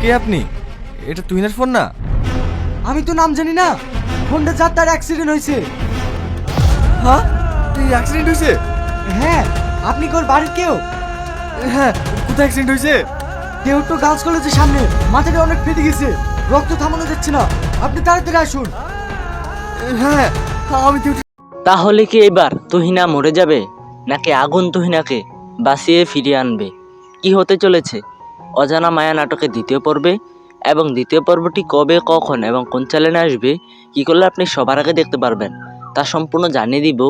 কে আপনি? এটা তুহিনের ফোন না? আমি তো নাম জানি না। ফোনটা যার তার অ্যাক্সিডেন্ট হয়েছে। হ্যাঁ? এই অ্যাক্সিডেন্ট হয়েছে? হ্যাঁ আপনি কি ওর বাড়ির কেউ? হ্যাঁ কোথায় অ্যাক্সিডেন্ট হয়েছে? কেউ তো গার্লস কলেজের সামনে মাথাটা অনেক ফেটে গেছে রক্ত থামানো যাচ্ছে না। আপনি তাড়াতাড়ি আসুন। হ্যাঁ আমি তো তাহলে কি এবার তুহিনা মরে যাবে? নাকি আগুন তুহিনাকে বাঁচিয়ে ফিরিয়ে আনবে? কি হতে চলেছে? অজানা মায়া নাটকের দ্বিতীয় পর্বে এবং দ্বিতীয় পর্বটি কবে, কখন এবং কোন চ্যানেলে আসবে, কী করলে আপনি সবার আগে দেখতে পারবেন, তা সম্পূর্ণ জানিয়ে দিব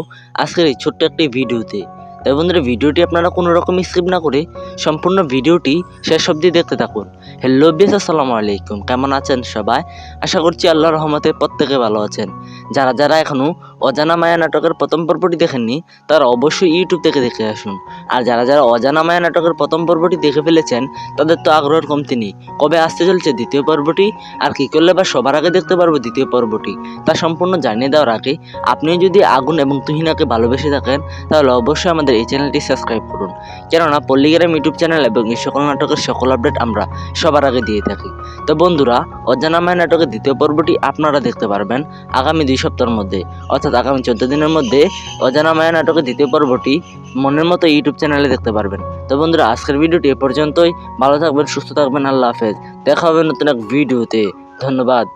আজকের এই ছোট্ট একটি ভিডিওতে। তাই বন্ধুরা ভিডিওটি আপনারা কোনো রকম স্কিপ না করে সম্পূর্ণ ভিডিওটি শেষ অবধি দেখতে থাকুন। হ্যালো বেস আসসালামু আলাইকুম। কেমন আছেন সবাই? আশা করছি আল্লাহর রহমতে প্রত্যেকে ভালো আছেন। যারা যারা এখনও অজানা মায়া নাটকের প্রথম পর্বটি দেখেননি, তারা অবশ্যই ইউটিউব থেকে দেখে আসুন। আর যারা যারা অজানা মায়া নাটকের প্রথম পর্বটি দেখে ফেলেছেন, তাদের তো আগ্রহের কমতি নেই। কবে আসতে চলছে দ্বিতীয় পর্বটি? আর কী করলে বা সবার আগে দেখতে পারব দ্বিতীয় পর্বটি? তা সম্পূর্ণ জানিয়ে দেওয়ার আগে আপনি যদি আগুন এবং তুহিনাকে ভালোবেসে থাকেন, তাহলে অবশ্যই আমাদের এই চ্যানেলটি সাবস্ক্রাইব করুন। কেননা পল্লিগ্রাম ইউটিউব চ্যানেল এবং এই সকল নাটকের সকল আপডেট আমরা সবার আগে দিয়ে থাকি। তো বন্ধুরা, অজানা মায়া নাটকের দ্বিতীয় পর্বটি আপনারা দেখতে পারবেন আগামী দুই সপ্তাহের মধ্যে। অর্থাৎ আগামী চোদ্দ দিনের মধ্যে অজানা মায়া নাটকের দ্বিতীয় পর্বটি মনের মতো ইউটিউব চ্যানেলে দেখতে পারবেন। তো বন্ধুরা, আজকের ভিডিওটি এ পর্যন্তই। ভালো থাকবেন, সুস্থ থাকবেন, আল্লাহ হাফেজ। দেখা হবে নতুন এক ভিডিওতে। ধন্যবাদ।